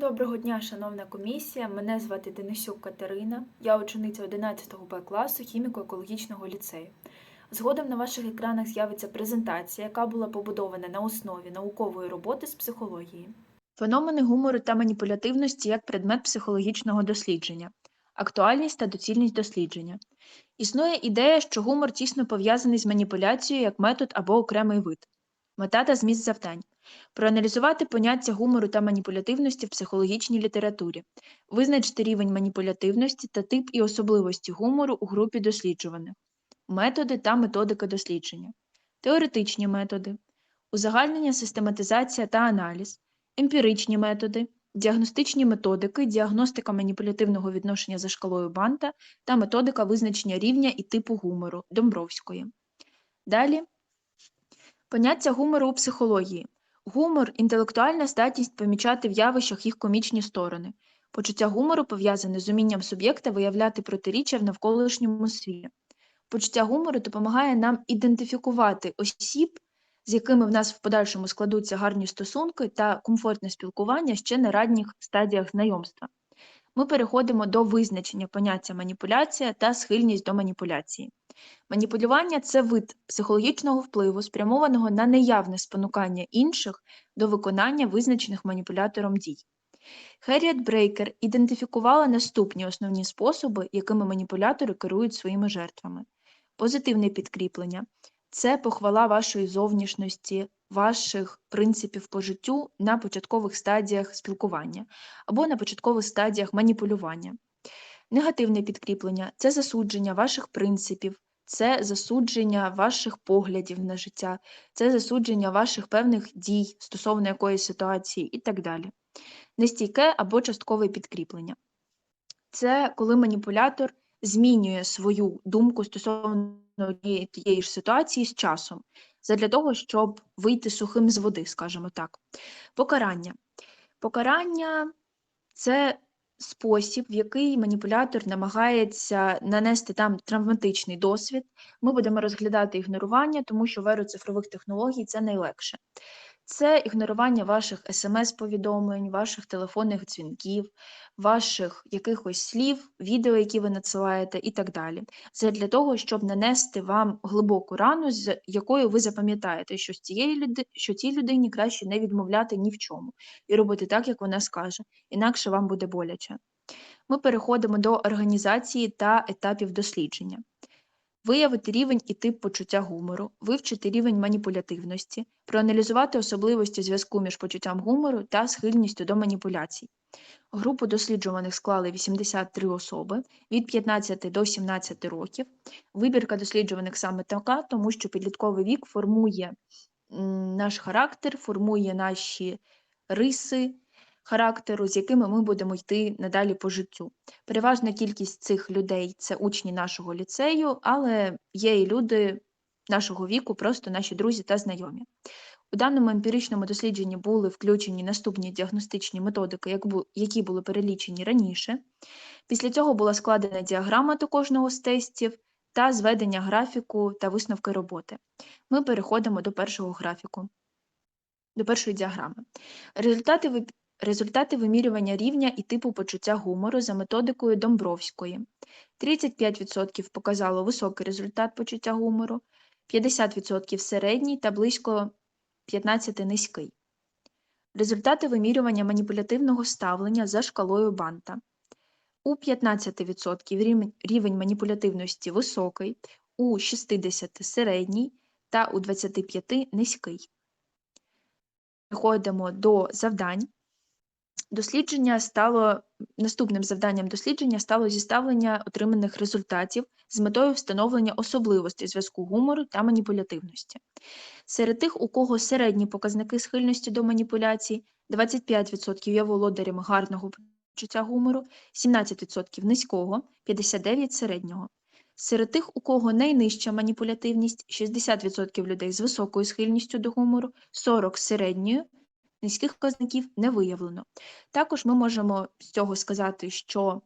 Доброго дня, шановна комісія. Мене звати Денисюк Катерина. Я учениця 11 Б класу хіміко-екологічного ліцею. Згодом на ваших екранах з'явиться презентація, яка була побудована на основі наукової роботи з психології. Феномени гумору та маніпулятивності як предмет психологічного дослідження, актуальність та доцільність дослідження. Існує ідея, що гумор тісно пов'язаний з маніпуляцією як метод або окремий вид. Мета та зміст завдань. Проаналізувати поняття гумору та маніпулятивності в психологічній літературі, визначити рівень маніпулятивності та тип і особливості гумору у групі досліджуваних, методи та методика дослідження, теоретичні методи, узагальнення, систематизація та аналіз, емпіричні методи, діагностичні методики, діагностика маніпулятивного відношення за шкалою Банта та методика визначення рівня і типу гумору Домбровської. Далі поняття гумору у психології. Гумор інтелектуальна здатність помічати в явищах їх комічні сторони. Почуття гумору пов'язане з умінням суб'єкта виявляти протиріччя в навколишньому світі. Почуття гумору допомагає нам ідентифікувати осіб, з якими в нас в подальшому складуться гарні стосунки та комфортне спілкування ще на ранніх стадіях знайомства. Ми переходимо до визначення поняття маніпуляція та схильність до маніпуляції. Маніпулювання це вид психологічного впливу, спрямованого на неявне спонукання інших до виконання визначених маніпулятором дій. Херріет Брейкер ідентифікувала наступні основні способи, якими маніпулятори керують своїми жертвами. Позитивне підкріплення це похвала вашої зовнішності, ваших принципів по життю на початкових стадіях спілкування або на початкових стадіях маніпулювання. Негативне підкріплення це засудження ваших принципів, це засудження ваших поглядів на життя, це засудження ваших певних дій стосовно якоїсь ситуації і так далі. Нестійке або часткове підкріплення. Це коли маніпулятор змінює свою думку стосовно тієї ж ситуації з часом, задля того, щоб вийти сухим з води, скажімо так. Покарання. Покарання це спосіб, в який маніпулятор намагається нанести там травматичний досвід. Ми будемо розглядати ігнорування, тому що в еру цифрових технологій це найлегше. Це ігнорування ваших смс-повідомлень, ваших телефонних дзвінків, ваших якихось слів, відео, які ви надсилаєте, і так далі. Це для того, щоб нанести вам глибоку рану, з якою ви запам'ятаєте, що з цієї люди... що цій людині краще не відмовляти ні в чому і робити так, як вона скаже, інакше вам буде боляче. Ми переходимо до організації та етапів дослідження. Виявити рівень і тип почуття гумору, вивчити рівень маніпулятивності, проаналізувати особливості зв'язку між почуттям гумору та схильністю до маніпуляцій. Групу досліджуваних склали 83 особи від 15 до 17 років. Вибірка досліджуваних саме така, тому що підлітковий вік формує наш характер, формує наші риси характеру, з якими ми будемо йти надалі по життю. Переважна кількість цих людей це учні нашого ліцею, але є і люди нашого віку, просто наші друзі та знайомі. У даному емпіричному дослідженні були включені наступні діагностичні методики, які були перелічені раніше. Після цього була складена діаграма до кожного з тестів та зведення графіку та висновки роботи. Ми переходимо до першого графіку, до першої діаграми. Результати Результати вимірювання рівня і типу почуття гумору за методикою Домбровської. 35% показало високий результат почуття гумору, 50% середній та близько 15% низький. Результати вимірювання маніпулятивного ставлення за шкалою Банта. У 15% рівень, маніпулятивності високий, у 60% середній та у 25% низький. Переходимо до завдань. Дослідження стало наступним завданням дослідження стало зіставлення отриманих результатів з метою встановлення особливостей зв'язку гумору та маніпулятивності. Серед тих, у кого середні показники схильності до маніпуляцій, 25% є володарями гарного почуття гумору, 17% низького, 59% середнього. Серед тих, у кого найнижча маніпулятивність, 60% людей з високою схильністю до гумору, 40% середньою, низьких показників не виявлено. Також ми можемо з цього сказати, що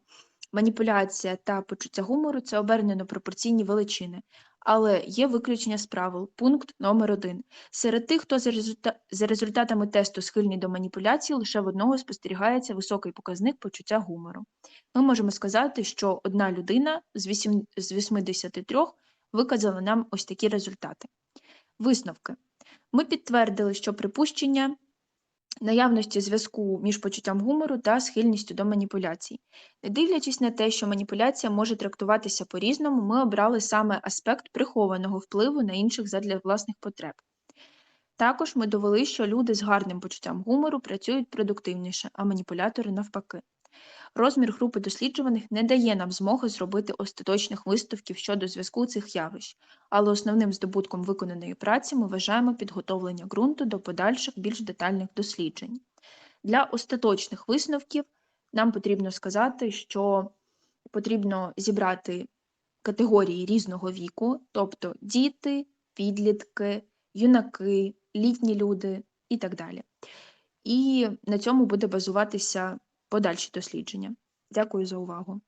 маніпуляція та почуття гумору це обернено пропорційні величини. Але є виключення з правил. Пункт номер 1 Серед тих, хто за, результа... за результатами тесту схильний до маніпуляції, лише в одного спостерігається високий показник почуття гумору. Ми можемо сказати, що одна людина з, 8... з 83 виказала нам ось такі результати. Висновки. Ми підтвердили, що припущення наявності зв'язку між почуттям гумору та схильністю до маніпуляцій. Не дивлячись на те, що маніпуляція може трактуватися по-різному, ми обрали саме аспект прихованого впливу на інших задля власних потреб. Також ми довели, що люди з гарним почуттям гумору працюють продуктивніше, а маніпулятори навпаки. Розмір групи досліджуваних не дає нам змоги зробити остаточних висновків щодо зв'язку цих явищ, але основним здобутком виконаної праці ми вважаємо підготовлення ґрунту до подальших більш детальних досліджень. Для остаточних висновків нам потрібно сказати, що потрібно зібрати категорії різного віку, тобто діти, підлітки, юнаки, літні люди і так далі. І на цьому буде базуватися подальші дослідження. Дякую за увагу.